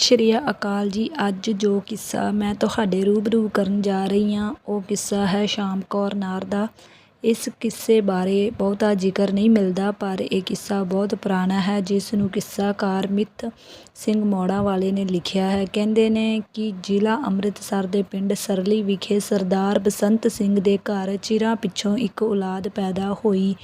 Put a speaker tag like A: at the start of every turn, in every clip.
A: ਸਤਿ ਸ਼੍ਰੀ ਅਕਾਲ ਜੀ। ਅੱਜ ਜੋ ਕਿੱਸਾ ਮੈਂ ਤੁਹਾਡੇ ਰੂਬਰੂ ਕਰਨ ਜਾ ਰਹੀ ਹਾਂ, ਉਹ ਕਿੱਸਾ ਹੈ ਸ਼ਾਮ ਕੌਰ ਨਾਰ ਦਾ। ਇਸ ਕਿੱਸੇ ਬਾਰੇ ਬਹੁਤਾ ਜ਼ਿਕਰ ਨਹੀਂ ਮਿਲਦਾ, ਪਰ ਇਹ ਕਿੱਸਾ ਬਹੁਤ ਪੁਰਾਣਾ ਹੈ, ਜਿਸ ਨੂੰ ਕਿੱਸਾਕਾਰ ਮਿੱਤ ਸਿੰਘ ਮੌੜਾ ਵਾਲੇ ਨੇ ਲਿਖਿਆ ਹੈ। ਕਹਿੰਦੇ ਨੇ ਕਿ ਜ਼ਿਲ੍ਹਾ ਅੰਮ੍ਰਿਤਸਰ ਦੇ ਪਿੰਡ ਸਰਲੀ ਵਿਖੇ ਸਰਦਾਰ ਬਸੰਤ ਸਿੰਘ ਦੇ ਘਰ ਚਿਰਾਂ ਪਿੱਛੋਂ ਇੱਕ ਔਲਾਦ ਪੈਦਾ ਹੋਈ,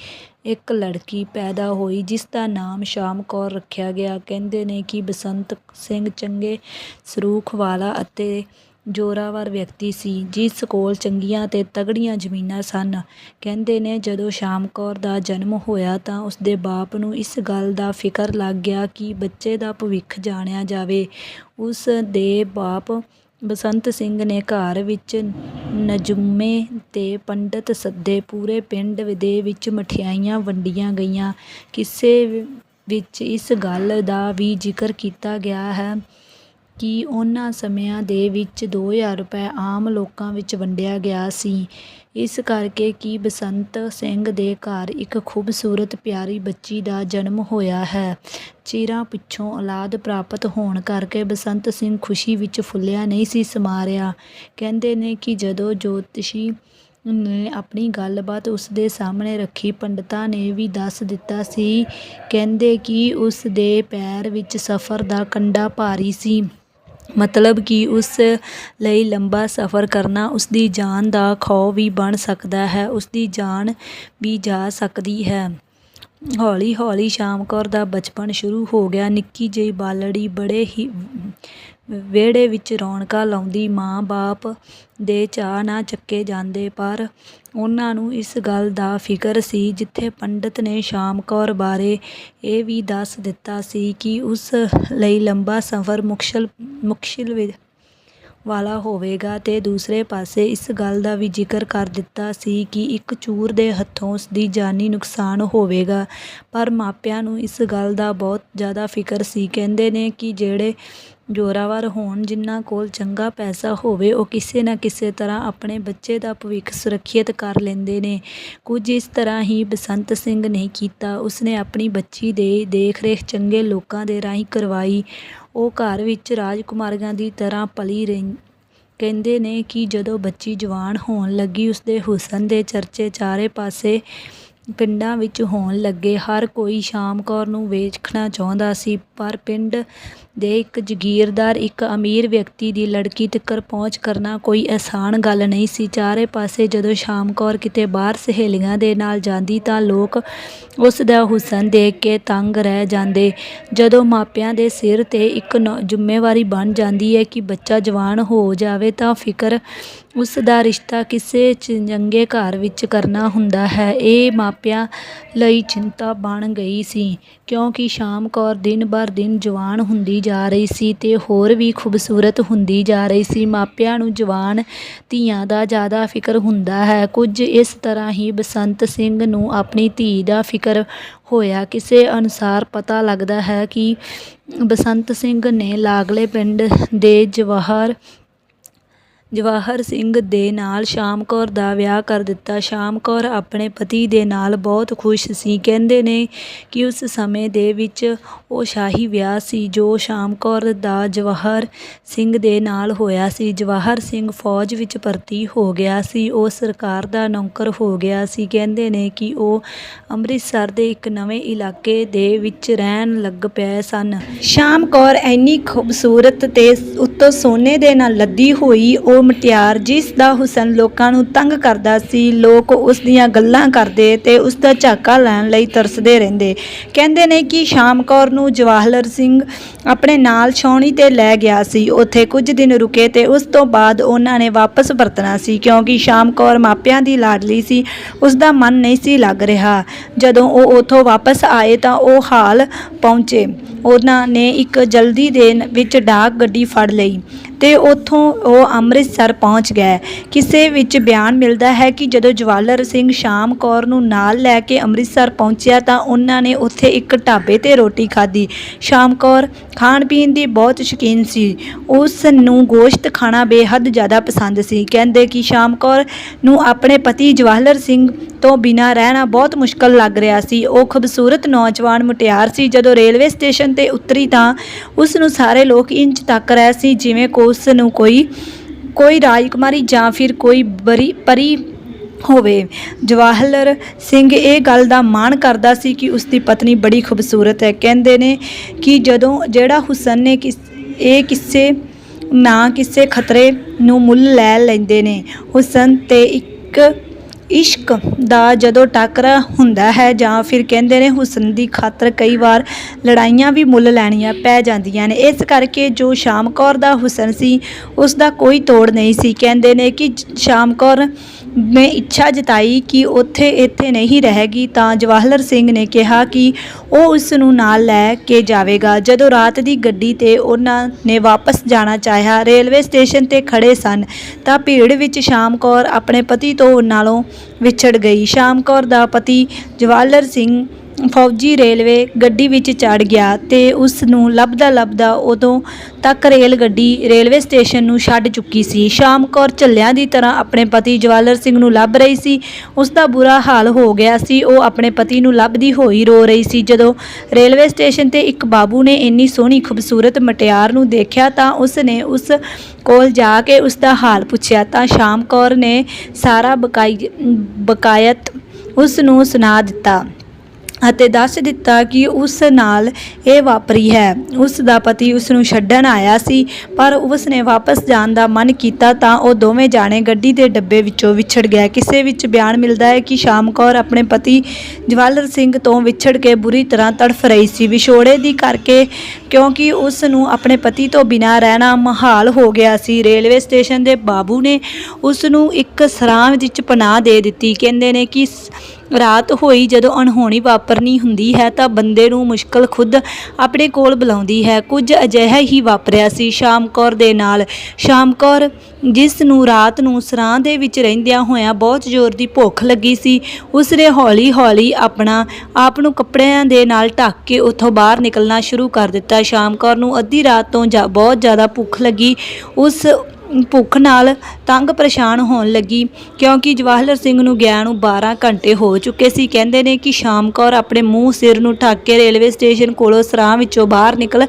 A: ਇੱਕ ਲੜਕੀ ਪੈਦਾ ਹੋਈ, ਜਿਸ ਦਾ ਨਾਮ ਸ਼ਾਮ ਕੌਰ ਰੱਖਿਆ ਗਿਆ। ਕਹਿੰਦੇ ਨੇ ਕਿ ਬਸੰਤ ਸਿੰਘ ਚੰਗੇ ਸਰੂਖ ਵਾਲਾ ਅਤੇ ਜ਼ੋਰਾਵਰ ਵਿਅਕਤੀ ਸੀ, ਜਿਸ ਕੋਲ ਚੰਗੀਆਂ ਤੇ ਤਗੜੀਆਂ ਜ਼ਮੀਨਾਂ ਸਨ। ਕਹਿੰਦੇ ਨੇ, ਜਦੋਂ ਸ਼ਾਮ ਕੌਰ ਦਾ ਜਨਮ ਹੋਇਆ ਤਾਂ ਉਸਦੇ ਬਾਪ ਨੂੰ ਇਸ ਗੱਲ ਦਾ ਫਿਕਰ ਲੱਗ ਗਿਆ ਕਿ ਬੱਚੇ ਦਾ ਭਵਿੱਖ ਜਾਣਿਆ ਜਾਵੇ। ਉਸ ਦੇ ਬਾਪ ਬਸੰਤ ਸਿੰਘ ਨੇ ਘਰ ਵਿੱਚ ਨਜੂਮੇ ਤੇ ਪੰਡਤ ਸੱਦੇ ਪੂਰੇ ਪਿੰਡ ਦੇ ਵਿੱਚ ਮਠਿਆਈਆਂ ਵੰਡੀਆਂ ਗਈਆਂ। ਕਿਸੇ ਵਿੱਚ ਇਸ ਗੱਲ ਦਾ ਵੀ ਜ਼ਿਕਰ ਕੀਤਾ ਗਿਆ ਹੈ ਕਿ ਉਹਨਾਂ ਸਮਿਆਂ ਦੇ ਵਿੱਚ 2000 ਰੁਪਏ ਆਮ ਲੋਕਾਂ ਵਿੱਚ ਵੰਡਿਆ ਗਿਆ ਸੀ। ਇਸ ਕਰਕੇ ਕਿ ਬਸੰਤ ਸਿੰਘ ਦੇ ਘਰ ਇੱਕ ਖੂਬਸੂਰਤ ਪਿਆਰੀ ਬੱਚੀ ਦਾ ਜਨਮ ਹੋਇਆ ਹੈ। ਚਿਰਾਂ ਪਿੱਛੋਂ ਔਲਾਦ ਪ੍ਰਾਪਤ ਹੋਣ ਕਰਕੇ ਬਸੰਤ ਸਿੰਘ ਖੁਸ਼ੀ ਵਿੱਚ ਫੁੱਲਿਆ ਨਹੀਂ ਸੀ ਸਮਾਰਿਆ। ਕਹਿੰਦੇ ਨੇ ਕਿ ਜਦੋਂ ਜੋਤਸ਼ੀ ਨੇ ਆਪਣੀ ਗੱਲਬਾਤ ਉਸ ਦੇ ਸਾਹਮਣੇ ਰੱਖੀ, ਪੰਡਤਾਂ ਨੇ ਵੀ ਦੱਸ ਦਿੱਤਾ ਸੀ। ਕਹਿੰਦੇ ਕਿ ਉਸ ਦੇ ਪੈਰ ਵਿੱਚ ਸਫ਼ਰ ਦਾ ਕੰਡਾ ਭਾਰੀ ਸੀ। ਮਤਲਬ ਕਿ ਉਸ ਲਈ ਲੰਬਾ ਸਫ਼ਰ ਕਰਨਾ ਉਸ ਦੀ ਜਾਨ ਦਾ ਖੌਅ ਵੀ ਬਣ ਸਕਦਾ ਹੈ ਉਸ ਦੀ ਜਾਨ ਵੀ ਜਾ ਸਕਦੀ ਹੈ। ਹੌਲੀ ਹੌਲੀ ਸ਼ਾਮ ਕੌਰ ਦਾ ਬਚਪਨ ਸ਼ੁਰੂ ਹੋ ਗਿਆ। ਨਿੱਕੀ ਜਿਹੀ ਬਾਲੜੀ ਬੜੇ ਹੀ ਵਿਹੜੇ ਵਿੱਚ ਰੌਣਕਾਂ ਲਾਉਂਦੀ ਮਾਂ ਬਾਪ ਦੇ ਚਾਅ ਨਾ ਚੱਕੇ ਜਾਂਦੇ, ਪਰ ਉਹਨਾਂ ਨੂੰ ਇਸ ਗੱਲ ਦਾ ਫਿਕਰ ਸੀ ਜਿੱਥੇ ਪੰਡਤ ਨੇ ਸ਼ਾਮ ਕੌਰ ਬਾਰੇ ਇਹ ਵੀ ਦੱਸ ਦਿੱਤਾ ਸੀ ਕਿ ਉਸ ਲਈ ਲੰਬਾ ਸਫ਼ਰ ਮੁਸ਼ਕਲ ਮੁਸ਼ਕਿਲ ਵਾਲਾ ਹੋਵੇਗਾ ਤੇ ਦੂਸਰੇ ਪਾਸੇ ਇਸ ਗੱਲ ਦਾ ਵੀ ਜ਼ਿਕਰ ਕਰ ਦਿੱਤਾ ਸੀ ਕਿ ਇੱਕ ਚੂਰ ਦੇ ਹੱਥੋਂ ਉਸ ਦੀ ਜਾਨੀ ਨੁਕਸਾਨ ਹੋਵੇਗਾ। ਪਰ ਮਾਪਿਆਂ ਨੂੰ ਇਸ ਗੱਲ ਦਾ ਬਹੁਤ ਜ਼ਿਆਦਾ ਫਿਕਰ ਸੀ। ਕਹਿੰਦੇ ਨੇ ਕਿ ਜਿਹੜੇ ਜ਼ੋਰਾਵਰ ਹੋਣ, ਜਿਨ੍ਹਾਂ ਕੋਲ ਚੰਗਾ ਪੈਸਾ ਹੋਵੇ, ਉਹ ਕਿਸੇ ਨਾ ਕਿਸੇ ਤਰ੍ਹਾਂ ਆਪਣੇ ਬੱਚੇ ਦਾ ਭਵਿੱਖ ਸੁਰੱਖਿਅਤ ਕਰ ਲੈਂਦੇ ਨੇ। ਕੁਝ ਇਸ ਤਰ੍ਹਾਂ ਹੀ ਬਸੰਤ ਸਿੰਘ ਨੇ ਕੀਤਾ। ਉਸਨੇ ਆਪਣੀ ਬੱਚੀ ਦੇ ਦੇਖ ਰੇਖ ਚੰਗੇ ਲੋਕਾਂ ਦੇ ਰਾਹੀਂ ਕਰਵਾਈ। ਉਹ ਘਰ ਵਿੱਚ ਰਾਜਕੁਮਾਰੀਆਂ ਦੀ ਤਰ੍ਹਾਂ ਪਲੀ ਰਹੀ। ਕਹਿੰਦੇ ਨੇ ਕਿ ਜਦੋਂ ਬੱਚੀ ਜਵਾਨ ਹੋਣ ਲੱਗੀ, ਉਸਦੇ ਹੁਸਨ ਦੇ ਚਰਚੇ ਚਾਰੇ ਪਾਸੇ ਪਿੰਡਾਂ ਵਿੱਚ ਹੋਣ ਲੱਗੇ, ਹਰ ਕੋਈ ਸ਼ਾਮ ਕੌਰ ਨੂੰ ਵੇਖਣਾ ਚਾਹੁੰਦਾ ਸੀ, ਪਰ ਪਿੰਡ ਦੇ ਇੱਕ ਜਗੀਰਦਾਰ, ਇੱਕ ਅਮੀਰ ਵਿਅਕਤੀ ਦੀ ਲੜਕੀ ਤੱਕ ਪਹੁੰਚ ਕਰਨਾ ਕੋਈ ਆਸਾਨ ਗੱਲ ਨਹੀਂ ਸੀ। ਚਾਰੇ ਪਾਸੇ ਜਦੋਂ ਸ਼ਾਮ ਕੌਰ ਕਿਤੇ ਬਾਹਰ ਸਹੇਲੀਆਂ ਦੇ ਨਾਲ ਜਾਂਦੀ ਤਾਂ ਲੋਕ ਉਸ ਦਾ ਹੁਸਨ ਦੇਖ ਕੇ ਤੰਗ ਰਹਿ ਜਾਂਦੇ। ਜਦੋਂ ਮਾਪਿਆਂ ਦੇ ਸਿਰ ਤੇ ਇੱਕ ਜ਼ਿੰਮੇਵਾਰੀ ਬਣ ਜਾਂਦੀ ਹੈ ਕਿ ਬੱਚਾ ਜਵਾਨ ਹੋ ਜਾਵੇ ਤਾਂ ਫਿਕਰ ਉਸ ਦਾ ਰਿਸ਼ਤਾ ਕਿਸੇ ਚੰਗੇ ਘਰ ਵਿੱਚ ਕਰਨਾ ਹੁੰਦਾ ਹੈ। ਇਹ ਮਾਪਿਆਂ ਲਈ ਚਿੰਤਾ ਬਣ ਗਈ ਸੀ, ਕਿਉਂਕਿ ਸ਼ਾਮ ਕੌਰ ਦਿਨ ਬਰ ਦਿਨ ਜਵਾਨ ਹੁੰਦੀ ਜਾ ਰਹੀ ਸੀ ਤੇ ਹੋਰ ਵੀ ਖੂਬਸੂਰਤ ਹੁੰਦੀ ਜਾ ਰਹੀ ਸੀ। ਮਾਪਿਆਂ ਨੂੰ ਜਵਾਨ ਧੀਆਂ ਦਾ ਜ਼ਿਆਦਾ ਫਿਕਰ ਹੁੰਦਾ ਹੈ। ਕੁਝ ਇਸ ਤਰ੍ਹਾਂ ਹੀ ਬਸੰਤ ਸਿੰਘ ਨੂੰ ਆਪਣੀ ਧੀ ਦਾ ਫਿਕਰ ਹੋਇਆ। ਕਿਸੇ ਅਨੁਸਾਰ ਪਤਾ ਲੱਗਦਾ ਹੈ ਕਿ ਬਸੰਤ ਸਿੰਘ ਨੇ ਲਾਗਲੇ ਪਿੰਡ ਦੇ ਜਵਾਹਰ ਜਵਾਹਰ ਸਿੰਘ ਦੇ ਨਾਲ ਸ਼ਾਮ ਕੌਰ ਦਾ ਵਿਆਹ ਕਰ ਦਿੱਤਾ। ਸ਼ਾਮ ਕੌਰ ਆਪਣੇ ਪਤੀ ਦੇ ਨਾਲ ਬਹੁਤ ਖੁਸ਼ ਸੀ। ਕਹਿੰਦੇ ਨੇ ਕਿ ਉਸ ਸਮੇਂ ਦੇ ਵਿੱਚ ਉਹ ਸ਼ਾਹੀ ਵਿਆਹ ਸੀ, ਜੋ ਸ਼ਾਮ ਕੌਰ ਦਾ ਜਵਾਹਰ ਸਿੰਘ ਦੇ ਨਾਲ ਹੋਇਆ ਸੀ। ਜਵਾਹਰ ਸਿੰਘ ਫੌਜ ਵਿੱਚ ਭਰਤੀ ਹੋ ਗਿਆ ਸੀ। ਉਹ ਸਰਕਾਰ ਦਾ ਨੌਕਰ ਹੋ ਗਿਆ ਸੀ। ਕਹਿੰਦੇ ਨੇ ਕਿ ਉਹ ਅੰਮ੍ਰਿਤਸਰ ਦੇ ਇੱਕ ਨਵੇਂ ਇਲਾਕੇ ਦੇ ਵਿੱਚ ਰਹਿਣ ਲੱਗ ਪਏ ਸਨ।
B: ਸ਼ਾਮ ਕੌਰ ਇੰਨੀ ਖੂਬਸੂਰਤ ਤੇ ਉੱਤੋਂ ਸੋਨੇ ਦੇ ਨਾਲ ਲੱਦੀ ਹੋਈ, ਉਹ ਮਟਿਆਰ ਜਿਸ ਦਾ ਹੁਸਨ ਲੋਕਾਂ ਨੂੰ ਤੰਗ ਕਰਦਾ ਸੀ, ਲੋਕ ਉਸ ਦੀਆਂ ਗੱਲਾਂ ਕਰਦੇ ਤੇ ਉਸ ਦਾ ਝਾਕਾ ਲੈਣ ਲਈ ਤਰਸਦੇ ਰਹਿੰਦੇ। ਕਹਿੰਦੇ ਨੇ ਕਿ ਸ਼ਾਮ ਕੌਰ ਨੂੰ ਜਵਾਹਰ ਸਿੰਘ ਆਪਣੇ ਨਾਲ ਛਾਉਣੀ ਤੇ ਲੈ ਗਿਆ ਸੀ। ਉੱਥੇ ਕੁਝ ਦਿਨ ਰੁਕੇ ਤੇ ਉਸ ਤੋਂ ਬਾਅਦ ਉਹਨਾਂ ਨੇ ਵਾਪਸ ਪਰਤਣਾ ਸੀ, ਕਿਉਂਕਿ ਸ਼ਾਮ ਕੌਰ ਮਾਪਿਆਂ ਦੀ ਲਾਡਲੀ ਸੀ, ਉਸ ਦਾ ਮਨ ਨਹੀਂ ਸੀ ਲੱਗ ਰਿਹਾ। ਜਦੋਂ ਉਹ ਉਥੋਂ ਵਾਪਸ ਆਏ ਤਾਂ ਉਹ ਹਾਲ ਪਹੁੰਚੇ। ਉਹਨਾਂ ਨੇ ਇੱਕ ਜਲਦੀ ਦੇ ਵਿੱਚ ਡਾਕ ਗੱਡੀ ਫੜ ਲਈ ਤੇ ਉੱਥੋਂ ਉਹ ਅੰਮ੍ਰਿਤਸਰ ਪਹੁੰਚ ਗਏ। ਕਿਸੇ ਵਿੱਚ ਬਿਆਨ ਮਿਲਦਾ ਹੈ ਕਿ ਜਦੋਂ ਜਵਾਲਰ ਸਿੰਘ ਸ਼ਾਮ ਕੌਰ ਨੂੰ ਨਾਲ ਲੈ ਕੇ ਅੰਮ੍ਰਿਤਸਰ ਪਹੁੰਚਿਆ ਤਾਂ ਉਹਨਾਂ ਨੇ ਉੱਥੇ ਇੱਕ ਢਾਬੇ ਤੇ ਰੋਟੀ ਖਾਧੀ। ਸ਼ਾਮ ਕੌਰ ਖਾਣ ਪੀਣ ਦੀ ਬਹੁਤ ਸ਼ੌਕੀਨ ਸੀ। ਉਸ ਨੂੰ ਗੋਸ਼ਤ ਖਾਣਾ ਬੇਹੱਦ ਜ਼ਿਆਦਾ ਪਸੰਦ ਸੀ। ਕਹਿੰਦੇ ਕਿ ਸ਼ਾਮ ਕੌਰ ਨੂੰ ਆਪਣੇ ਪਤੀ ਜਵਾਹਰ ਸਿੰਘ ਤੋਂ ਬਿਨਾਂ ਰਹਿਣਾ ਬਹੁਤ ਮੁਸ਼ਕਲ ਲੱਗ ਰਿਹਾ ਸੀ। ਉਹ ਖੂਬਸੂਰਤ ਨੌਜਵਾਨ ਮੁਟਿਆਰ ਸੀ। ਜਦੋਂ ਰੇਲਵੇ ਸਟੇਸ਼ਨ ਤੇ ਉਤਰੀ ਤਾਂ ਉਸ ਨੂੰ ਸਾਰੇ ਲੋਕ ਇੰਚ ਤੱਕ ਰਹੇ ਸੀ ਜਿਵੇਂ ਕੋ ਉਸ ਨੂੰ ਕੋਈ ਕੋਈ ਰਾਜਕੁਮਾਰੀ ਜਾਂ ਫਿਰ ਕੋਈ ਬਰੀ, ਪਰੀ ਹੋਵੇ। ਜਵਾਹਰ ਸਿੰਘ ਇਹ ਗੱਲ ਦਾ ਮਾਣ ਕਰਦਾ ਸੀ ਕਿ ਉਸ ਦੀ ਪਤਨੀ ਬੜੀ ਖੂਬਸੂਰਤ ਹੈ। ਕਹਿੰਦੇ ਨੇ ਕਿ ਜਦੋਂ ਜਿਹੜਾ ਹੁਸਨ ਨੇ ਕਿਸ, ਇਹ ਕਿਸੇ ਨਾ ਕਿਸੇ ਖਤਰੇ ਨੂੰ ਮੁੱਲ ਲੈ ਲੈਂਦੇ ਨੇ, ਹੁਸਨ ਤੇ ਇੱਕ ਇਸ਼ਕ ਦਾ ਜਦੋਂ ਟਾਕਰਾ ਹੁੰਦਾ ਹੈ ਜਾਂ ਫਿਰ ਕਹਿੰਦੇ ਨੇ ਹੁਸਨ ਦੀ ਖਾਤਰ ਕਈ ਵਾਰ ਲੜਾਈਆਂ ਵੀ ਮੁੱਲ ਲੈਣੀਆਂ ਪੈ ਜਾਂਦੀਆਂ ਨੇ। ਇਸ ਕਰਕੇ ਜੋ ਸ਼ਾਮ ਕੌਰ ਦਾ ਹੁਸਨ ਸੀ, ਉਸ ਦਾ ਕੋਈ ਤੋੜ ਨਹੀਂ ਸੀ। ਕਹਿੰਦੇ ਨੇ ਕਿ ਸ਼ਾਮ ਕੌਰ ਨੇ ਇੱਛਾ ਜਤਾਈ ਕਿ ਉੱਥੇ ਇੱਥੇ ਨਹੀਂ ਰਹੇਗੀ ਤਾਂ ਜਵਾਹਰ ਸਿੰਘ ਨੇ ਕਿਹਾ ਕਿ ਉਹ ਉਸ ਨੂੰ ਨਾਲ ਲੈ ਕੇ ਜਾਵੇਗਾ। ਜਦੋਂ ਰਾਤ ਦੀ ਗੱਡੀ ਤੇ ਉਹਨਾਂ ਨੇ ਵਾਪਸ ਜਾਣਾ ਚਾਹਿਆ, ਰੇਲਵੇ ਸਟੇਸ਼ਨ ਤੇ ਖੜੇ ਸਨ ਤਾਂ ਭੀੜ ਵਿੱਚ ਸ਼ਾਮ ਕੌਰ ਆਪਣੇ ਪਤੀ ਤੋਂ ਨਾਲੋਂ ਵਿਛੜ ਗਈ। ਸ਼ਾਮ ਕੌਰ ਦਾ ਪਤੀ ਜਵਾਹਰ ਸਿੰਘ ਫੌਜੀ ਰੇਲਵੇ ਗੱਡੀ ਵਿੱਚ ਚੜ ਗਿਆ ਤੇ ਉਸ ਨੂੰ ਲੱਭਦਾ ਲੱਭਦਾ ਉਦੋਂ ਤੱਕ ਰੇਲ ਗੱਡੀ ਰੇਲਵੇ ਸਟੇਸ਼ਨ ਨੂੰ ਛੱਡ ਚੁੱਕੀ ਸੀ। ਸ਼ਾਮ ਕੌਰ ਝੱਲਿਆਂ ਦੀ ਤਰ੍ਹਾਂ ਆਪਣੇ ਪਤੀ ਜਵਾਲਰ ਸਿੰਘ ਨੂੰ ਲੱਭ ਰਹੀ ਸੀ। ਉਸ ਦਾ ਬੁਰਾ ਹਾਲ ਹੋ ਗਿਆ ਸੀ। ਉਹ ਆਪਣੇ ਪਤੀ ਨੂੰ ਲੱਭਦੀ ਹੋਈ ਰੋ ਰਹੀ ਸੀ। ਜਦੋਂ ਰੇਲਵੇ ਸਟੇਸ਼ਨ ਤੇ ਇੱਕ ਬਾਬੂ ਨੇ ਇੰਨੀ ਸੋਹਣੀ ਖੂਬਸੂਰਤ ਮਟਿਆਰ ਨੂੰ ਦੇਖਿਆ ਤਾਂ ਉਸ ਨੇ ਉਸ ਕੋਲ ਜਾ ਕੇ ਉਸ ਦਾ ਹਾਲ ਪੁੱਛਿਆ। ਤਾਂ ਸ਼ਾਮ ਕੌਰ ਨੇ ਸਾਰਾ ਬਕਾਈ, ਬਕਾਇਤ ਉਸ ਨੂੰ ਸੁਣਾ ਦਿੱਤਾ। ਅਤੇ ਦੱਸ ਦਿੱਤਾ ਕਿ ਉਸ ਨਾਲ ਇਹ ਵਾਪਰੀ ਹੈ। ਉਸ ਦਾ ਪਤੀ ਉਸ ਨੂੰ ਛੱਡਣ ਆਇਆ ਸੀ, ਪਰ ਉਸ ਨੇ ਵਾਪਸ ਜਾਣ ਦਾ ਮਨ ਕੀਤਾ ਤਾਂ ਉਹ ਦੋਵੇਂ ਜਾਣੇ ਗੱਡੀ ਦੇ ਡੱਬੇ ਵਿੱਚੋਂ ਵਿਛੜ ਗਏ। ਕਿਸੇ ਵਿੱਚ ਬਿਆਨ ਮਿਲਦਾ ਹੈ ਕਿ ਸ਼ਾਮ ਕੌਰ ਆਪਣੇ ਪਤੀ ਜਵਾਲਰ ਸਿੰਘ ਤੋਂ ਵਿਛੜ ਕੇ ਬੁਰੀ ਤਰ੍ਹਾਂ ਤੜਫ ਰਹੀ ਸੀ। ਵਿਛੋੜੇ ਦੀ ਕਰਕੇ ਕਿਉਂਕਿ ਉਸ ਨੂੰ ਆਪਣੇ ਪਤੀ ਤੋਂ ਬਿਨਾਂ ਰਹਿਣਾ ਮਹਾਲ ਹੋ ਗਿਆ ਸੀ। ਰੇਲਵੇ ਸਟੇਸ਼ਨ ਦੇ ਬਾਬੂ ਨੇ ਉਸ ਨੂੰ ਇੱਕ ਸਰਾਂ ਵਿੱਚ ਪਨਾਹ ਦੇ ਦਿੱਤੀ। ਕਹਿੰਦੇ ਨੇ ਕਿ ਸ- ਰਾਤ ਹੋਈ ਜਦੋਂ ਅਣਹੋਣੀ ਵਾਪਰਨੀ ਹੁੰਦੀ ਹੈ ਤਾਂ ਬੰਦੇ ਨੂੰ ਮੁਸ਼ਕਲ ਖੁਦ ਆਪਣੇ ਕੋਲ ਬੁਲਾਉਂਦੀ ਹੈ। ਕੁਝ ਅਜਿਹਾ ਹੀ ਵਾਪਰਿਆ ਸੀ ਸ਼ਾਮ ਕੌਰ ਦੇ ਨਾਲ। ਸ਼ਾਮ ਕੌਰ, ਜਿਸ ਨੂੰ ਰਾਤ ਨੂੰ ਸਰਾਂ ਦੇ ਵਿੱਚ ਰਹਿੰਦਿਆਂ ਹੋਇਆਂ ਬਹੁਤ ਜ਼ੋਰ ਦੀ ਭੁੱਖ ਲੱਗੀ ਸੀ, ਉਸ ਨੇ ਹੌਲੀ ਹੌਲੀ ਆਪਣਾ ਆਪ ਨੂੰ ਕੱਪੜਿਆਂ ਦੇ ਨਾਲ ਢੱਕ ਕੇ ਉੱਥੋਂ ਬਾਹਰ ਨਿਕਲਣਾ ਸ਼ੁਰੂ ਕਰ ਦਿੱਤਾ। ਸ਼ਾਮ ਕੌਰ ਨੂੰ ਅੱਧੀ ਰਾਤ ਤੋਂ ਜਾ- ਬਹੁਤ ਜ਼ਿਆਦਾ ਭੁੱਖ ਲੱਗੀ। ਉਸ ਭੁੱਖ ਨਾਲ ਤੰਗ ਪਰੇਸ਼ਾਨ ਹੋਣ ਲੱਗੀ, ਕਿਉਂਕਿ ਜਵਾਹਰ ਸਿੰਘ ਨੂੰ ਗਿਆ ਨੂੰ 12 ਘੰਟੇ ਹੋ ਚੁੱਕੇ ਸੀ। ਕਹਿੰਦੇ ਨੇ ਕਿ ਸ਼ਾਮ ਕੌਰ ਆਪਣੇ ਮੂੰਹ ਸਿਰ ਨੂੰ ਠੱਕ ਕੇ ਰੇਲਵੇ ਸਟੇਸ਼ਨ ਕੋਲੋਂ ਸਰਾਂ ਵਿੱਚੋਂ ਬਾਹਰ ਨਿਕਲ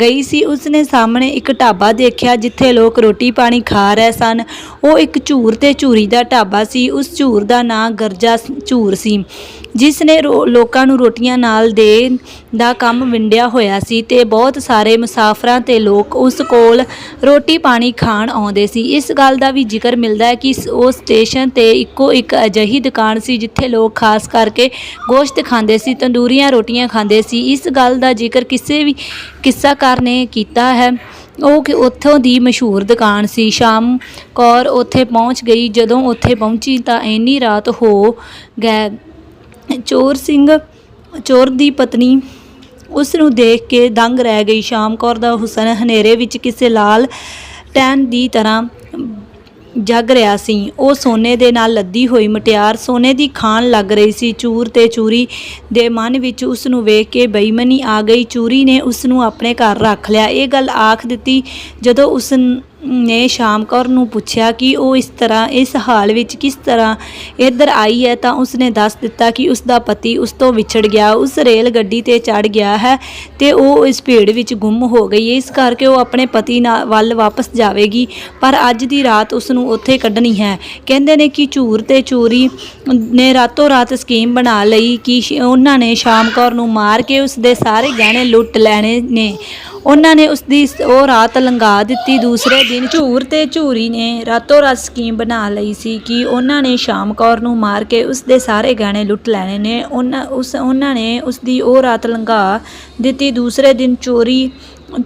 B: ਗਈ ਸੀ। ਉਸ ਨੇ ਸਾਹਮਣੇ ਇੱਕ ਢਾਬਾ ਦੇਖਿਆ, ਜਿੱਥੇ ਲੋਕ ਰੋਟੀ ਪਾਣੀ ਖਾ ਰਹੇ ਸਨ। ਉਹ ਇੱਕ ਝੂਰ ਤੇ ਝੂਰੀ ਦਾ ਢਾਬਾ ਸੀ। ਉਸ ਝੂਰ ਦਾ ਨਾਂ ਗਰਜਾ ਝੂਰ ਸੀ, ਜਿਸ ਨੇ ਰੋ- ਲੋਕਾਂ ਨੂੰ ਰੋਟੀਆਂ ਨਾਲ ਦੇਣ ਦਾ ਕੰਮ ਵਿੰਡਿਆ ਹੋਇਆ ਸੀ ਤੇ ਬਹੁਤ ਸਾਰੇ ਮੁਸਾਫਰਾਂ ਤੇ ਲੋਕ ਉਸ ਕੋਲ ਰੋਟੀ ਪਾਣੀ ਖਾਣ ਆਉਂਦੇ ਸੀ। ਇਸ ਗੱਲ ਦਾ ਵੀ ਜ਼ਿਕਰ ਮਿਲਦਾ ਹੈ ਕਿ ਉਹ ਸਟੇਸ਼ਨ ਤੇ ਇੱਕੋ ਇੱਕ ਅਜਿਹੀ ਦੁਕਾਨ ਸੀ ਜਿੱਥੇ ਲੋਕ ਖਾਸ ਕਰਕੇ ਗੋਸ਼ਤ ਖਾਂਦੇ ਸੀ, ਤੰਦੂਰੀਆਂ ਰੋਟੀਆਂ ਖਾਂਦੇ ਸੀ। ਇਸ ਗੱਲ ਦਾ ਜ਼ਿਕਰ ਕਿਸੇ ਵੀ ਕਿੱਸਾਕਾਰ ਨੇ ਕੀਤਾ ਹੈ। ਉਹ ਕਿ ਉੱਥੋਂ ਦੀ ਮਸ਼ਹੂਰ ਦੁਕਾਨ ਸੀ। ਸ਼ਾਮ ਕੌਰ ਉੱਥੇ ਪਹੁੰਚ ਗਈ। ਜਦੋਂ ਉੱਥੇ ਪਹੁੰਚੀ ਤਾਂ ਇੰਨੀ ਰਾਤ ਹੋ ਗਏ ਚੋਰ ਸਿੰਘ, ਚੋਰ ਦੀ ਪਤਨੀ ਉਸ ਨੂੰ ਦੇਖ ਕੇ ਦੰਗ ਰਹਿ ਗਈ। ਸ਼ਾਮ ਕੌਰ ਦਾ ਹੁਸਨ ਹਨੇਰੇ ਵਿੱਚ ਕਿਸੇ ਲਾਲ ਟੈਨ ਦੀ ਤਰ੍ਹਾਂ ਜਗ ਰਿਹਾ ਸੀ। ਉਹ ਸੋਨੇ ਦੇ ਨਾਲ ਲੱਦੀ ਹੋਈ ਮਟਿਆਰ ਸੋਨੇ ਦੀ ਖਾਨ ਲੱਗ ਰਹੀ ਸੀ। ਚੂਰ ਤੇ ਚੂਰੀ ਦੇ ਮਨ ਵਿੱਚ ਉਸ ਨੂੰ ਵੇਖ ਕੇ ਬੇਈਮਨੀ ਆ ਗਈ। ਚੂਰੀ ਨੇ ਉਸ ਨੂੰ ਆਪਣੇ ਘਰ ਰੱਖ ਲਿਆ। ਇਹ ਗੱਲ ਆਖ ਦਿੱਤੀ ਜਦੋਂ ਉਸ ਨੇ ਸ਼ਾਮ ਕੌਰ ਨੂੰ ਪੁੱਛਿਆ ਕਿ ਉਹ ਇਸ ਤਰ੍ਹਾਂ, ਇਸ ਹਾਲ ਵਿੱਚ ਕਿਸ ਤਰ੍ਹਾਂ ਇੱਧਰ ਆਈ ਹੈ ਤਾਂ ਉਸਨੇ ਦੱਸ ਦਿੱਤਾ ਕਿ ਉਸ ਦਾ ਪਤੀ ਉਸ ਤੋਂ ਵਿਛੜ ਗਿਆ, ਉਸ ਰੇਲ ਗੱਡੀ ਤੇ ਚੜ ਗਿਆ ਹੈ ਤੇ ਉਹ ਇਸ ਭੀੜ ਵਿੱਚ ਗੁੰਮ ਹੋ ਗਈ ਹੈ। ਇਸ ਕਰਕੇ ਉਹ ਆਪਣੇ ਪਤੀ ਨਾਲ ਵੱਲ ਵਾਪਸ ਜਾਵੇਗੀ, ਪਰ ਅੱਜ ਦੀ ਰਾਤ ਉਸ ਨੂੰ ਉੱਥੇ ਕੱਢਣੀ ਹੈ। ਕਹਿੰਦੇ ਨੇ ਕਿ ਝੂਰ ਤੇ ਚੋਰੀ ਨੇ ਰਾਤੋਂ ਰਾਤ ਸਕੀਮ ਬਣਾ ਲਈ ਕਿ ਸ਼- ਉਹਨਾਂ ਨੇ ਸ਼ਾਮ ਕੌਰ ਨੂੰ ਮਾਰ ਕੇ ਉਸ ਦੇ ਸਾਰੇ ਗਹਿਣੇ ਲੁੱਟ ਲੈਣੇ ਨੇ। ਉਹਨਾਂ ਨੇ ਉਸ ਦੀ ਉਹ ਰਾਤ ਲੰਘਾ ਦਿੱਤੀ। ਦੂਸਰੇ ਦਿਨ ਝੂਰ ਤੇ ਝੂਰੀ ਨੇ ਰਾਤੋਂ ਰਾਤ ਸਕੀਮ ਬਣਾ ਲਈ ਸੀ ਕਿ ਉਹਨਾਂ ਨੇ ਸ਼ਾਮ ਕੌਰ ਨੂੰ ਮਾਰ ਕੇ ਉਸ ਦੇ ਸਾਰੇ ਗਹਿਣੇ ਲੁੱਟ ਲੈਣੇ ਨੇ। ਉਹਨਾਂ ਉਸ ਉਹਨਾਂ ਨੇ ਉਸ ਦੀ ਉਹ ਰਾਤ ਲੰਘਾ ਦਿੱਤੀ। ਦੂਸਰੇ ਦਿਨ ਚੋਰੀ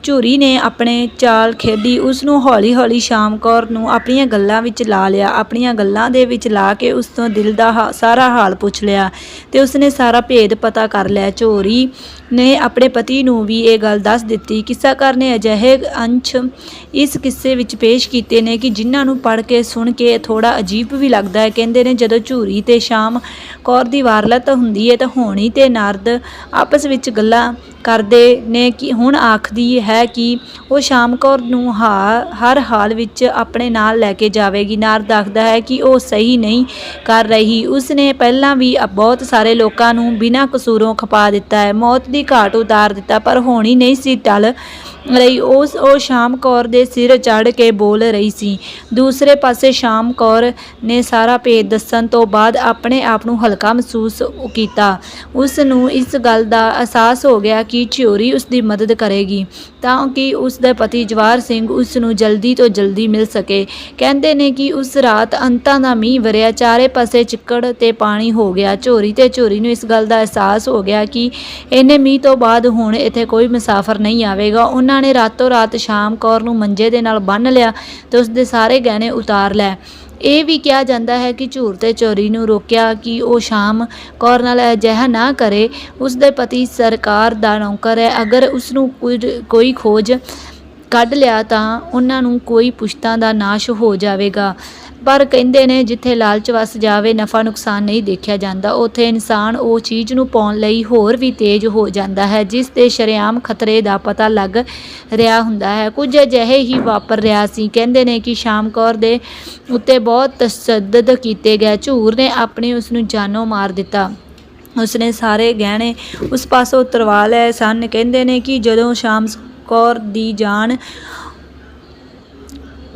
B: ਝੂਰੀ ਨੇ ਆਪਣੇ ਚਾਲ ਖੇਡੀ ਉਸ ਨੂੰ ਹੌਲੀ ਹੌਲੀ ਸ਼ਾਮ ਕੌਰ ਨੂੰ ਆਪਣੀਆਂ ਗੱਲਾਂ ਵਿੱਚ ਲਾ ਲਿਆ। ਆਪਣੀਆਂ ਗੱਲਾਂ ਦੇ ਵਿੱਚ ਲਾ ਕੇ ਉਸ ਤੋਂ ਦਿਲ ਦਾ ਹਾ- ਸਾਰਾ ਹਾਲ ਪੁੱਛ ਲਿਆ ਤੇ ਉਸ ਨੇ ਸਾਰਾ ਭੇਦ ਪਤਾ ਕਰ ਲਿਆ। ਝੋਰੀ ਨੇ ਆਪਣੇ ਪਤੀ ਨੂੰ ਵੀ ਇਹ ਗੱਲ ਦੱਸ ਦਿੱਤੀ ਕਿੱਸਾਕਾਰ ਨੇ ਅਜਿਹੇ ਅੰਸ਼ ਇਸ ਕਿੱਸੇ ਵਿੱਚ ਪੇਸ਼ ਕੀਤੇ ਨੇ ਕਿ ਜਿਨ੍ਹਾਂ ਨੂੰ ਪੜ੍ਹ ਕੇ, ਸੁਣ ਕੇ ਥੋੜਾ ਅਜੀਬ ਵੀ ਲੱਗਦਾ ਹੈ। ਕਹਿੰਦੇ ਨੇ, ਜਦੋਂ ਝੂਰੀ ਤੇ ਸ਼ਾਮ ਕੌਰ ਦੀ ਵਾਰਲਤ ਹੁੰਦੀ ਹੈ ਤਾਂ ਹੋਣੀ ਤੇ ਨਰਦ ਆਪਸ ਵਿੱਚ ਗੱਲਾਂ ਕਰਦੇ ਨੇ ਕਿ ਹੁਣ ਆਖਦੀ ਹੈ ਕਿ ਉਹ ਸ਼ਾਮ ਕੌਰ ਨੂੰ ਹਰ ਹਾਲ ਵਿੱਚ ਆਪਣੇ ਨਾਲ ਲੈ ਕੇ ਜਾਵੇਗੀ। ਨਾਰ ਦੱਸਦਾ ਹੈ ਕਿ ਉਹ ਸਹੀ ਨਹੀਂ ਕਰ ਰਹੀ। ਉਸ ਨੇ ਪਹਿਲਾਂ ਵੀ ਬਹੁਤ ਸਾਰੇ ਲੋਕਾਂ ਨੂੰ ਬਿਨਾਂ ਕਸੂਰੋਂ ਖਪਾ ਦਿੱਤਾ ਹੈ। ਮੌਤ ਦੀ ਘਾਟ ਉਤਾਰ ਦਿੱਤਾ, ਪਰ ਹੋਣੀ ਨਹੀਂ ਸੀ ਟਲ ਰਹੀ। ਉਸ, ਉਹ ਸ਼ਾਮ ਕੌਰ ਦੇ ਸਿਰ ਚੜ ਕੇ ਬੋਲ ਰਹੀ ਸੀ। ਦੂਸਰੇ ਪਾਸੇ ਸ਼ਾਮ ਕੌਰ ਨੇ ਸਾਰਾ ਭੇਦ ਦੱਸਣ ਤੋਂ ਬਾਅਦ ਆਪਣੇ ਆਪ ਨੂੰ ਹਲਕਾ ਮਹਿਸੂਸ ਕੀਤਾ। ਉਸ ਨੂੰ ਇਸ ਗੱਲ ਦਾ ਅਹਿਸਾਸ ਹੋ ਗਿਆ ਕਿ ਚੋਰੀ ਉਸ ਦੀ ਮਦਦ ਕਰੇਗੀ। ਤਾਂ ਕਿ ਉਸ ਦੇ ਪਤੀ ਜਵਾਰ ਸਿੰਘ ਉਸ ਨੂੰ ਜਲਦੀ ਤੋਂ ਜਲਦੀ ਮਿਲ ਸਕੇ। ਕਹਿੰਦੇ ਨੇ ਕਿ ਉਸ ਰਾਤ ਅੰਤਾਂ ਦਾ ਮੀਂਹ ਵਰਿਆ, ਚਾਰੇ ਪਾਸੇ ਚਿੱਕੜ ਤੇ ਪਾਣੀ ਹੋ ਗਿਆ। ਝੋਰੀ ਤੇ ਝੋਰੀ ਨੂੰ ਇਸ ਗੱਲ ਦਾ ਅਹਿਸਾਸ ਹੋ ਗਿਆ ਕਿ ਇਹਨੇ ਮੀਂਹ ਤੋਂ ਬਾਅਦ ਹੁਣ ਇੱਥੇ ਕੋਈ ਮੁਸਾਫਰ ਨਹੀਂ ਆਵੇਗਾ। ਉਹਨਾਂ ਨੇ ਰਾਤੋਂ ਰਾਤ ਸ਼ਾਮ ਕੌਰ ਨੂੰ ਮੰਜੇ ਦੇ ਨਾਲ ਬੰਨ੍ਹ ਲਿਆ ਤੇ ਉਸ ਦੇ ਸਾਰੇ ਗਹਿਣੇ ਉਤਾਰ ਲੈ ਇਹ ਵੀ ਕਿਹਾ ਜਾਂਦਾ ਹੈ ਕਿ ਝੂਰ ਤੇ ਚੋਰੀ ਨੂੰ ਰੋਕਿਆ ਕਿ ਉਹ ਸ਼ਾਮ ਕੌਰ ਨਾਲ ਅਜਿਹਾ ਨਾ ਕਰੇ। ਉਸ ਦੇ ਪਤੀ ਸਰਕਾਰ ਦਾ ਨੌਕਰ ਹੈ। ਅਗਰ ਉਸ ਨੂੰ ਕੁਝ- ਕੋਈ ਖੋਜ ਕੱਢ ਲਿਆ ਤਾਂ ਉਹਨਾਂ ਨੂੰ ਕੋਈ ਪੁਸ਼ਤਾਂ ਦਾ ਨਾਸ਼ ਹੋ ਜਾਵੇਗਾ। ਪਰ ਕਹਿੰਦੇ ਨੇ ਜਿੱਥੇ ਲਾਲਚ ਵਸ ਜਾਵੇ, ਨਫਾ ਨੁਕਸਾਨ ਨਹੀਂ ਦੇਖਿਆ ਜਾਂਦਾ, ਉੱਥੇ ਇਨਸਾਨ ਉਹ ਚੀਜ਼ ਨੂੰ ਪਾਉਣ ਲਈ ਹੋਰ ਵੀ ਤੇਜ਼ ਹੋ ਜਾਂਦਾ ਹੈ, ਜਿਸ 'ਤੇ ਸ਼ਰੇਆਮ ਖਤਰੇ ਦਾ ਪਤਾ ਲੱਗ ਰਿਹਾ ਹੁੰਦਾ ਹੈ। ਕੁਝ ਅਜਿਹੇ ਹੀ ਵਾਪਰ ਰਿਹਾ ਸੀ। ਕਹਿੰਦੇ ਨੇ ਕਿ ਸ਼ਾਮ ਕੌਰ ਦੇ ਉੱਤੇ ਬਹੁਤ ਤਸ਼ੱਦਦ ਕੀਤੇ ਗਏ। ਝੂਰ ਨੇ ਆਪਣੀ ਉਸ ਨੂੰ ਜਾਨੋਂ ਮਾਰ ਦਿੱਤਾ। ਉਸਨੇ ਸਾਰੇ ਗਹਿਣੇ ਉਸ ਪਾਸੋਂ ਉਤਰਵਾ ਲਏ ਸਨ। ਕਹਿੰਦੇ ਨੇ ਕਿ ਜਦੋਂ ਸ਼ਾਮ ਕੌਰ ਦੀ ਜਾਨ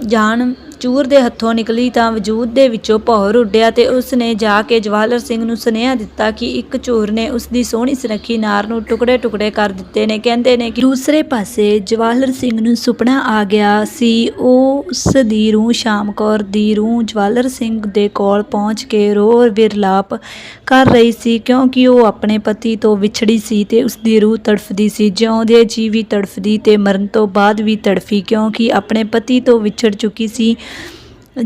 B: ਜਾਨ ਚੂਰ ਦੇ ਹੱਥੋਂ ਨਿਕਲੀ ਤਾਂ ਵਜੂਦ ਦੇ ਵਿੱਚੋਂ ਭੌਰ ਉੱਡਿਆ ਤੇ ਉਸ ਨੇ ਜਾ ਕੇ ਜਵਾਹਰ ਸਿੰਘ ਨੂੰ ਸੁਨੇਹਾ ਦਿੱਤਾ ਕਿ ਇੱਕ ਚੋਰ ਨੇ ਉਸ ਦੀ ਸੋਹਣੀ ਸੁਨੱਖੀ ਨਾਰ ਨੂੰ ਟੁਕੜੇ ਟੁਕੜੇ ਕਰ ਦਿੱਤੇ ਨੇ। ਕਹਿੰਦੇ ਨੇ ਕਿ ਦੂਸਰੇ ਪਾਸੇ ਜਵਾਹਰ ਸਿੰਘ ਨੂੰ ਸੁਪਨਾ ਆ ਗਿਆ ਸੀ। ਉਹ ਉਸ ਦੀ ਰੂਹ ਸ਼ਾਮ ਕੌਰ ਦੀ ਰੂਹ ਜਵਾਹਰ ਸਿੰਘ ਦੇ ਕੋਲ ਪਹੁੰਚ ਕੇ ਰੋ ਵਿਰਲਾਪ ਕਰ ਰਹੀ ਸੀ ਕਿਉਂਕਿ ਉਹ ਆਪਣੇ ਪਤੀ ਤੋਂ ਵਿਛੜੀ ਸੀ ਤੇ ਉਸ ਦੀ ਰੂਹ ਤੜਫਦੀ ਸੀ। ਜਿਉਂਦੇ ਜੀ ਵੀ ਤੜਫਦੀ ਤੇ ਮਰਨ ਤੋਂ ਬਾਅਦ ਵੀ ਤੜਫੀ ਕਿਉਂਕਿ ਆਪਣੇ ਪਤੀ ਤੋਂ ਵਿਛੜ ਚੁੱਕੀ ਸੀ।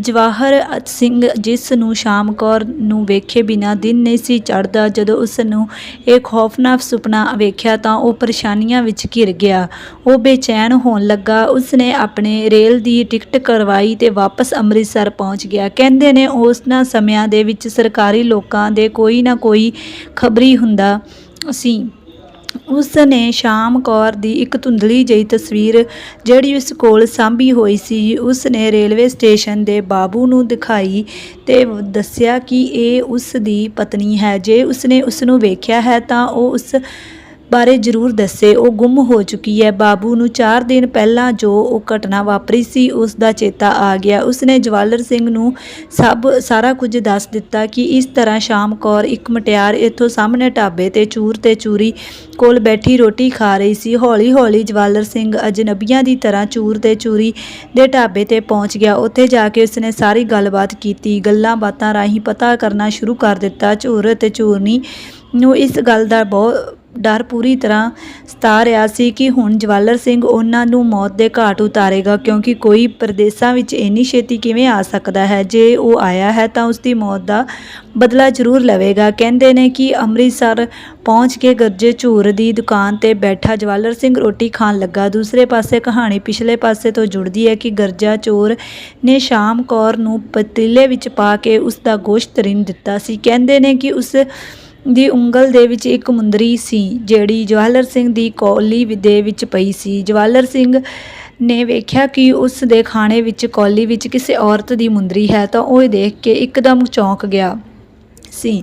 B: ਜਵਾਹਰ ਸਿੰਘ ਜਿਸ ਨੂੰ ਸ਼ਾਮ ਕੌਰ ਨੂੰ ਵੇਖੇ ਬਿਨਾ ਦਿਨ ਨਹੀਂ ਸੀ ਚੜਦਾ ਜਦੋਂ ਉਸ ਨੂੰ ਇਹ ਖੌਫਨਾਕ ਸੁਪਨਾ ਵੇਖਿਆ ਤਾਂ ਉਹ ਪਰੇਸ਼ਾਨੀਆਂ ਵਿੱਚ ਘਿਰ ਗਿਆ। ਉਹ ਬੇਚੈਨ ਹੋਣ ਲੱਗਾ। ਉਸ ਨੇ ਆਪਣੇ ਰੇਲ ਦੀ ਟਿਕਟ ਕਰਵਾਈ ਤੇ ਵਾਪਸ ਅੰਮ੍ਰਿਤਸਰ ਪਹੁੰਚ ਗਿਆ। ਕਹਿੰਦੇ ਨੇ ਉਸਨਾਂ ਸਮਿਆਂ ਦੇ ਵਿੱਚ ਸਰਕਾਰੀ ਲੋਕਾਂ ਦੇ ਕੋਈ ਨਾ ਕੋਈ ਖਬਰੀ ਹੁੰਦਾ ਸੀ। ਉਸ ਨੇ ਸ਼ਾਮ ਕੌਰ ਦੀ ਇੱਕ ਧੁੰਦਲੀ ਜਿਹੀ ਤਸਵੀਰ, ਜਿਹੜੀ ਉਸ ਕੋਲ ਸਾਂਭੀ ਹੋਈ ਸੀ ਉਸ ਨੇ ਰੇਲਵੇ ਸਟੇਸ਼ਨ ਦੇ ਬਾਬੂ ਨੂੰ ਦਿਖਾਈ ਤੇ ਦੱਸਿਆ ਕਿ ਇਹ ਉਸ ਦੀ ਪਤਨੀ ਹੈ। ਜੇ ਉਸਨੇ ਉਸ ਨੂੰ ਵੇਖਿਆ ਹੈ ਤਾਂ ਉਹ ਉਸ ਬਾਰੇ ਜ਼ਰੂਰ ਦੱਸੇ। ਉਹ ਗੁੰਮ ਹੋ ਚੁੱਕੀ ਹੈ। ਬਾਬੂ ਨੂੰ 4 ਦਿਨ ਪਹਿਲਾਂ ਜੋ ਉਹ ਘਟਨਾ ਵਾਪਰੀ ਸੀ, ਉਸ ਦਾ ਚੇਤਾ ਆ ਗਿਆ। ਉਸਨੇ ਜਵਾਲਰ ਸਿੰਘ ਨੂੰ ਸਭ, ਸਾਰਾ ਕੁਝ ਦੱਸ ਦਿੱਤਾ ਕਿ ਇਸ ਤਰ੍ਹਾਂ ਸ਼ਾਮ ਕੌਰ ਇੱਕ ਮਟਿਆਰ ਇੱਥੋਂ ਸਾਹਮਣੇ ਢਾਬੇ ਤੇ ਚੂਰ ਤੇ ਚੂਰੀ ਕੋਲ ਬੈਠੀ ਰੋਟੀ ਖਾ ਰਹੀ ਸੀ। ਹੌਲੀ ਹੌਲੀ ਜਵਾਲਰ ਸਿੰਘ ਅਜਨਬੀਆਂ ਦੀ ਤਰ੍ਹਾਂ ਚੂਰ ਤੇ ਚੂਰੀ ਦੇ ਢਾਬੇ ਤੇ ਪਹੁੰਚ ਗਿਆ। ਉੱਥੇ ਜਾ ਕੇ ਉਸਨੇ ਸਾਰੀ ਗੱਲਬਾਤ ਕੀਤੀ। ਗੱਲਾਂ ਬਾਤਾਂ ਰਾਹੀਂ ਪਤਾ ਕਰਨਾ ਸ਼ੁਰੂ ਕਰ ਦਿੱਤਾ। ਚੂਰ ਤੇ ਚੂਰਨੀ ਨੂੰ ਇਸ ਗੱਲ ਦਾ ਬਹੁਤ ਡਰ ਪੂਰੀ ਤਰ੍ਹਾਂ ਸਤਾ ਰਿਹਾ ਸੀ ਕਿ ਹੁਣ ਜਵਾਲਰ ਸਿੰਘ ਉਹਨਾਂ ਨੂੰ ਮੌਤ ਦੇ ਘਾਟ ਉਤਾਰੇਗਾ, ਕਿਉਂਕਿ ਕੋਈ ਪ੍ਰਦੇਸਾਂ ਵਿੱਚ ਇੰਨੀ ਛੇਤੀ ਕਿਵੇਂ ਆ ਸਕਦਾ ਹੈ? ਜੇ ਉਹ ਆਇਆ ਹੈ ਤਾਂ ਉਸ ਦੀ ਮੌਤ ਦਾ ਬਦਲਾ ਜ਼ਰੂਰ ਲਵੇਗਾ। ਕਹਿੰਦੇ ਨੇ ਕਿ ਅੰਮ੍ਰਿਤਸਰ ਪਹੁੰਚ ਕੇ ਗਰਜੇ ਝੂਰ ਦੀ ਦੁਕਾਨ ਤੇ ਬੈਠਾ ਜਵਾਲਰ ਸਿੰਘ ਰੋਟੀ ਖਾਣ ਲੱਗਾ। ਦੂਸਰੇ ਪਾਸੇ ਕਹਾਣੀ ਪਿਛਲੇ ਪਾਸੇ ਤੋਂ ਜੁੜਦੀ ਹੈ ਕਿ ਗਰਜਾ ਚੋਰ ਨੇ ਸ਼ਾਮ ਕੌਰ ਨੂੰ ਪਤੀਲੇ ਵਿੱਚ ਪਾ ਕੇ ਉਸ ਦਾ ਗੋਸ਼ਤ ਰਿੰਨ ਦਿੱਤਾ ਸੀ। ਕਹਿੰਦੇ ਨੇ ਕਿ ਉਸ ਦੀ ਉਂਗਲ ਦੇ ਵਿੱਚ ਇੱਕ ਮੁੰਦਰੀ ਸੀ, ਜਿਹੜੀ ਜਵਾਹਰ ਸਿੰਘ ਦੀ ਕੌਲੀ ਦੇ ਵਿੱਚ ਪਈ ਸੀ। ਜਵਾਹਰ ਸਿੰਘ ਨੇ ਵੇਖਿਆ ਕਿ ਉਸ ਦੇ ਖਾਣੇ ਵਿੱਚ ਕੌਲੀ ਵਿੱਚ ਕਿਸੇ ਔਰਤ ਦੀ ਮੁੰਦਰੀ ਹੈ, ਤਾਂ ਉਹ ਇਹ ਦੇਖ ਕੇ ਇੱਕਦਮ ਚੌਂਕ ਗਿਆ ਸੀ।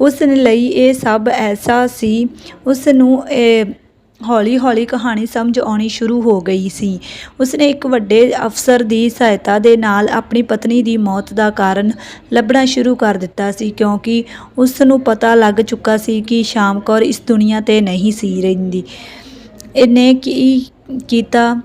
B: ਉਸ ਨੇ ਲਈ ਇਹ ਸਭ ਐਸਾ ਸੀ, ਉਸ ਨੂੰ ਹੌਲੀ ਹੌਲੀ ਕਹਾਣੀ ਸਮਝ ਆਉਣੀ ਸ਼ੁਰੂ ਹੋ ਗਈ ਸੀ। ਉਸਨੇ ਇੱਕ ਵੱਡੇ ਅਫਸਰ ਦੀ ਸਹਾਇਤਾ ਦੇ ਨਾਲ ਆਪਣੀ ਪਤਨੀ ਦੀ ਮੌਤ ਦਾ ਕਾਰਨ ਲੱਭਣਾ ਸ਼ੁਰੂ ਕਰ ਦਿੱਤਾ ਸੀ, ਕਿਉਂਕਿ ਉਸ ਨੂੰ ਪਤਾ ਲੱਗ ਚੁੱਕਾ ਸੀ ਕਿ ਸ਼ਾਮ ਕੌਰ ਇਸ ਦੁਨੀਆ ਤੇ ਨਹੀਂ ਸੀ ਰਹਿੰਦੀ। ਇਹਨੇ ਕੀ ਕੀਤਾ?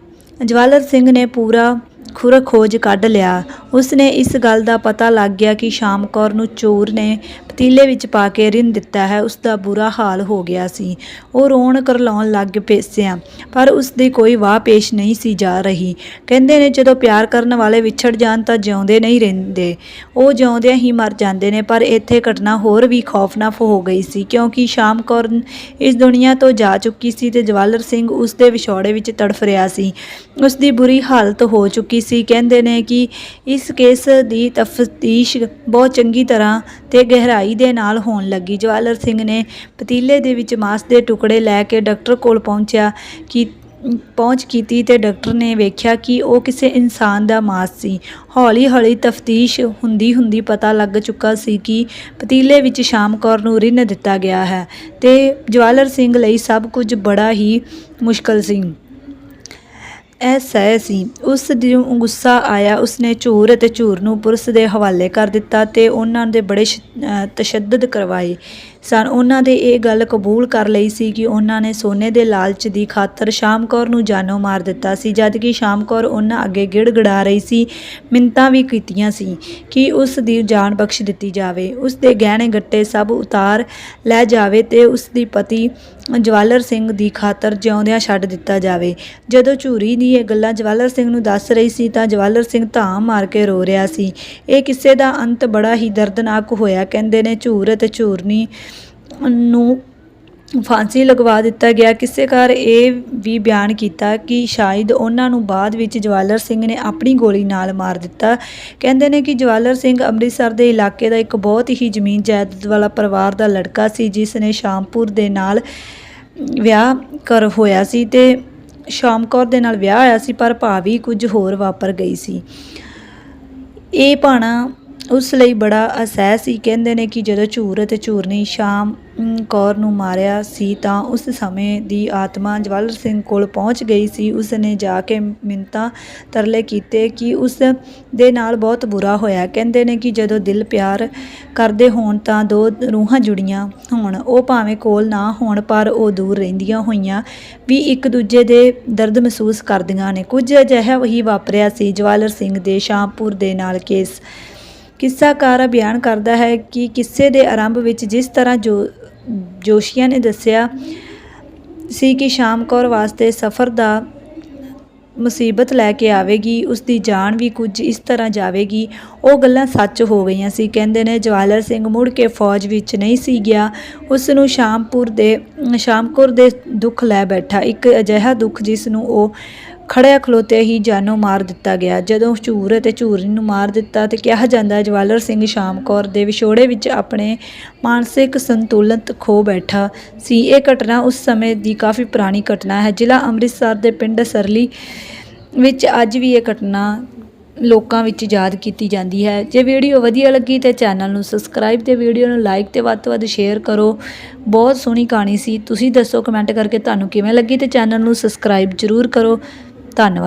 B: ਜਵਾਲਰ ਸਿੰਘ ਨੇ ਪੂਰਾ ਖੁਰ ਖੋਜ ਕੱਢ ਲਿਆ। ਉਸਨੇ ਇਸ ਗੱਲ ਦਾ ਪਤਾ ਲੱਗ ਗਿਆ ਕਿ ਸ਼ਾਮ ਕੌਰ ਨੂੰ ਚੋਰ ਨੇ ਪਤੀਲੇ ਵਿੱਚ ਪਾ ਕੇ ਰਿੰਨ ਦਿੱਤਾ ਹੈ। ਉਸ ਦਾ ਬੁਰਾ ਹਾਲ ਹੋ ਗਿਆ ਸੀ। ਉਹ ਰੋਣ ਕਰਲਾਉਣ ਲੱਗ ਪਿਆ ਪਰ ਉਸ ਦੀ ਕੋਈ ਵਾਹ ਪੇਸ਼ ਨਹੀਂ ਸੀ ਜਾ ਰਹੀ। ਕਹਿੰਦੇ ਨੇ, ਜਦੋਂ ਪਿਆਰ ਕਰਨ ਵਾਲੇ ਵਿਛੜ ਜਾਣ ਤਾਂ ਜਿਉਂਦੇ ਨਹੀਂ ਰਹਿੰਦੇ। ਉਹ ਜਿਉਂਦਿਆਂ ਹੀ ਮਰ ਜਾਂਦੇ ਨੇ, ਪਰ ਇੱਥੇ ਘਟਨਾ ਹੋਰ ਵੀ ਖੌਫਨਾਕ ਹੋ ਗਈ ਸੀ, ਕਿਉਂਕਿ ਸ਼ਾਮ ਕੌਰ ਇਸ ਦੁਨੀਆ ਤੋਂ ਜਾ ਚੁੱਕੀ ਸੀ ਤੇ ਜਵਾਲਰ ਸਿੰਘ ਉਸ ਦੇ ਵਿਛੋੜੇ ਵਿੱਚ ਤੜਫ ਰਿਹਾ ਸੀ। ਉਸ ਦੀ ਬੁਰੀ ਹਾਲਤ ਹੋ ਚੁੱਕੀ ਸੀ। ਕਹਿੰਦੇ ਨੇ ਕਿ ਇਸ ਕੇਸ ਦੀ ਤਫਤੀਸ਼ ਬਹੁਤ ਚੰਗੀ ਤਰ੍ਹਾਂ ਤੇ ਗਹਿਰਾਈ ਦੇ ਨਾਲ ਹੋਣ ਲੱਗੀ। ਜਵਾਲਰ ਸਿੰਘ ਨੇ ਪਤੀਲੇ ਦੇ ਵਿੱਚ ਮਾਸ ਦੇ ਟੁਕੜੇ ਲੈ ਕੇ ਡਾਕਟਰ ਕੋਲ ਪਹੁੰਚਿਆ ਕਿ, ਪਹੁੰਚ ਕੀਤੀ ਤੇ ਡਾਕਟਰ ਨੇ ਵੇਖਿਆ ਕਿ ਉਹ ਕਿਸੇ ਇਨਸਾਨ ਦਾ ਮਾਸ ਸੀ। ਹੌਲੀ ਹੌਲੀ ਤਫਤੀਸ਼ ਹੁੰਦੀ ਹੁੰਦੀ ਪਤਾ ਲੱਗ ਚੁੱਕਾ ਸੀ ਕਿ ਪਤੀਲੇ ਵਿੱਚ ਸ਼ਾਮ ਕੌਰ ਨੂੰ ਰਿੰਨ ਦਿੱਤਾ ਗਿਆ ਹੈ ਤੇ ਜਵਾਲਰ ਸਿੰਘ ਲਈ ਸਭ ਕੁਝ ਬੜਾ ਹੀ ਮੁਸ਼ਕਲ ਸੀ। ਇਹ ਸਹਿ ਸੀ। ਉਸ ਨੂੰ ਗੁੱਸਾ ਆਇਆ। ਉਸਨੇ ਝੂਰ ਅਤੇ ਝੂਰ ਨੂੰ ਪੁਲਿਸ ਦੇ ਹਵਾਲੇ ਕਰ ਦਿੱਤਾ ਤੇ ਉਹਨਾਂ ਦੇ ਬੜੇ ਤਸ਼ੱਦਦ ਕਰਵਾਏ ਸਨ। ਉਹਨਾਂ ਦੇ ਇਹ ਗੱਲ ਕਬੂਲ ਕਰ ਲਈ ਸੀ ਕਿ ਉਹਨਾਂ ਨੇ ਸੋਨੇ ਦੇ ਲਾਲਚ ਦੀ ਖਾਤਰ ਸ਼ਾਮ ਕੌਰ ਨੂੰ ਜਾਨੋਂ ਮਾਰ ਦਿੱਤਾ ਸੀ। ਜਦ ਕਿ ਸ਼ਾਮ ਕੌਰ ਉਹਨਾਂ ਅੱਗੇ ਗਿੜਗੜਾ ਰਹੀ ਸੀ ਮਿੰਤਾਂ ਵੀ ਕੀਤੀਆਂ ਸੀ ਕਿ ਉਸ ਦੀ ਜਾਨ ਬਖਸ਼ ਦਿੱਤੀ ਜਾਵੇ। ਉਸ ਦੇ ਗਹਿਣੇ ਗੱਟੇ ਸਭ ਉਤਾਰ ਲੈ ਜਾਵੇ ਤੇ ਉਸ ਦੀ ਪਤੀ ਜਵਾਲਰ ਸਿੰਘ ਦੀ ਖਾਤਰ ਜਿਉਂਦਿਆਂ ਛੱਡ ਦਿੱਤਾ ਜਾਵੇ। ਜਦੋਂ ਝੂਰੀ ਦੀ ਇਹ ਗੱਲਾਂ ਜਵਾਲਰ ਸਿੰਘ ਨੂੰ ਦੱਸ ਰਹੀ ਸੀ ਤਾਂ ਜਵਾਲਰ ਸਿੰਘ ਧਾਮ ਮਾਰ ਕੇ ਰੋ ਰਿਹਾ ਸੀ। ਇਹ ਕਿਸੇ ਦਾ ਅੰਤ ਬੜਾ ਹੀ ਦਰਦਨਾਕ ਹੋਇਆ, ਕਹਿੰਦੇ ਨੇ ਝੂਰ ਅਤੇ ਝੂਰਨੀ ਨੂੰ ਫਾਂਸੀ ਲਗਵਾ ਦਿੱਤਾ ਗਿਆ। ਕਿਸੇਕਾਰ ਇਹ ਵੀ ਬਿਆਨ ਕੀਤਾ ਕਿ ਸ਼ਾਇਦ ਉਹਨਾਂ ਨੂੰ ਬਾਅਦ ਵਿੱਚ ਜਵਾਲਰ ਸਿੰਘ ਨੇ ਆਪਣੀ ਗੋਲੀ ਨਾਲ ਮਾਰ ਦਿੱਤਾ। ਕਹਿੰਦੇ ਨੇ ਕਿ ਜਵਾਲਰ ਸਿੰਘ ਅੰਮ੍ਰਿਤਸਰ ਦੇ ਇਲਾਕੇ ਦਾ ਇੱਕ ਬਹੁਤ ਹੀ ਜ਼ਮੀਨ ਜਾਇਦਾਦ ਵਾਲਾ ਪਰਿਵਾਰ ਦਾ ਲੜਕਾ ਸੀ, ਜਿਸ ਨੇ ਸ਼ਾਮਪੁਰ ਦੇ ਨਾਲ ਵਿਆਹ ਕਰ ਹੋਇਆ ਸੀ ਤੇ ਸ਼ਾਮ ਕੌਰ ਦੇ ਨਾਲ ਵਿਆਹ ਹੋਇਆ ਸੀ, ਪਰ ਭਾਵੀ ਕੁਝ ਹੋਰ ਵਾਪਰ ਗਈ ਸੀ। ਇਹ ਭਾਣਾ ਉਸ ਲਈ ਬੜਾ ਅਸਹਿ ਸੀ। ਕਹਿੰਦੇ ਨੇ ਕਿ ਜਦੋਂ ਝੂਰ ਅਤੇ ਝੂਰਨੀ ਸ਼ਾਮ ਕੌਰ ਨੂੰ ਮਾਰਿਆ ਸੀ ਤਾਂ ਉਸ ਸਮੇਂ ਦੀ ਆਤਮਾ ਜਵਾਲਰ ਸਿੰਘ ਕੋਲ ਪਹੁੰਚ ਗਈ ਸੀ। ਉਸ ਨੇ ਜਾ ਕੇ ਮਿੰਤਾ ਤਰਲੇ ਕੀਤੇ ਕਿ ਉਸ ਦੇ ਨਾਲ ਬਹੁਤ ਬੁਰਾ ਹੋਇਆ। ਕਹਿੰਦੇ ਨੇ ਕਿ ਜਦੋਂ ਦਿਲ ਪਿਆਰ ਕਰਦੇ ਹੋਣ ਤਾਂ ਦੋ ਰੂਹਾਂ ਜੁੜੀਆਂ ਹੋਣ। ਉਹ ਭਾਵੇਂ ਕੋਲ ਨਾ ਹੋਣ, ਪਰ ਉਹ ਦੂਰ ਰਹਿੰਦੀਆਂ ਹੋਈਆਂ ਵੀ ਇੱਕ ਦੂਜੇ ਦੇ ਦਰਦ ਮਹਿਸੂਸ ਕਰਦੀਆਂ ਨੇ। ਕੁਝ ਅਜਿਹਾ ਹੀ ਵਾਪਰਿਆ ਸੀ। ਜਵਾਲਰ ਸਿੰਘ ਦੇ ਸ਼ਾਮਪੁਰ ਦੇ ਨਾਲ ਕੇਸ ਕਿੱਸਾਕਾਰ ਬਿਆਨ ਕਰਦਾ ਹੈ ਕਿ ਕਿੱਸੇ ਦੇ ਆਰੰਭ ਵਿੱਚ ਜਿਸ ਤਰ੍ਹਾਂ ਜੋ ਜੋਸ਼ੀਆਂ ਨੇ ਦੱਸਿਆ ਸੀ ਕਿ ਸ਼ਾਮ ਕੌਰ ਵਾਸਤੇ ਸਫ਼ਰ ਦਾ ਮੁਸੀਬਤ ਲੈ ਕੇ ਆਵੇਗੀ ਉਸ ਦੀ ਜਾਨ ਵੀ ਕੁਝ ਇਸ ਤਰ੍ਹਾਂ ਜਾਵੇਗੀ। ਉਹ ਗੱਲਾਂ ਸੱਚ ਹੋ ਗਈਆਂ ਸੀ। ਕਹਿੰਦੇ ਨੇ ਜਵਾਲਰ ਸਿੰਘ ਮੁੜ ਕੇ ਫੌਜ ਵਿੱਚ ਨਹੀਂ ਸੀ ਗਿਆ। ਉਸ ਨੂੰ ਸ਼ਾਮਪੁਰ ਦੇ, ਸ਼ਾਮਕੌਰ ਦੇ ਦੁੱਖ ਲੈ ਬੈਠਾ। ਇੱਕ ਅਜਿਹਾ ਦੁੱਖ ਜਿਸ ਨੂੰ ਉਹ ਖੜਿਆ ਖਲੋਤੇ ਹੀ ਜਾਨੋਂ ਮਾਰ ਦਿੱਤਾ ਗਿਆ। ਜਦੋਂ ਝੂਰ ਅਤੇ ਝੂਰਨੀ ਨੂੰ ਮਾਰ ਦਿੱਤਾ ਤੇ ਕਿਹਾ ਜਾਂਦਾ ਜਵਾਲਰ ਸਿੰਘ ਸ਼ਾਮ ਕੌਰ ਦੇ ਵਿਛੋੜੇ ਵਿੱਚ ਆਪਣੇ ਮਾਨਸਿਕ ਸੰਤੁਲਨ ਖੋ ਬੈਠਾ ਸੀ। ਇਹ ਘਟਨਾ ਉਸ ਸਮੇਂ ਦੀ ਕਾਫੀ ਪੁਰਾਣੀ ਘਟਨਾ ਹੈ। ਜ਼ਿਲ੍ਹਾ ਅੰਮ੍ਰਿਤਸਰ ਦੇ ਪਿੰਡ ਸਰਲੀ ਵਿੱਚ ਅੱਜ ਵੀ ਇਹ ਘਟਨਾ ਲੋਕਾਂ ਵਿੱਚ ਯਾਦ ਕੀਤੀ ਜਾਂਦੀ ਹੈ। ਜੇ ਵੀਡੀਓ ਵਧੀਆ ਲੱਗੀ ਤੇ ਚੈਨਲ ਨੂੰ ਸਬਸਕ੍ਰਾਈਬ ਤੇ ਵੀਡੀਓ ਨੂੰ ਲਾਈਕ ਤੇ ਵੱਧ ਤੋਂ ਵੱਧ ਸ਼ੇਅਰ ਕਰੋ। ਬਹੁਤ ਸੋਹਣੀ ਕਹਾਣੀ ਸੀ। ਤੁਸੀਂ ਦੱਸੋ ਕਮੈਂਟ ਕਰਕੇ ਤੁਹਾਨੂੰ ਕਿਵੇਂ ਲੱਗੀ ਤੇ ਚੈਨਲ ਨੂੰ ਸਬਸਕ੍ਰਾਈਬ ਜ਼ਰੂਰ ਕਰੋ। ਧੰਨਵਾਦ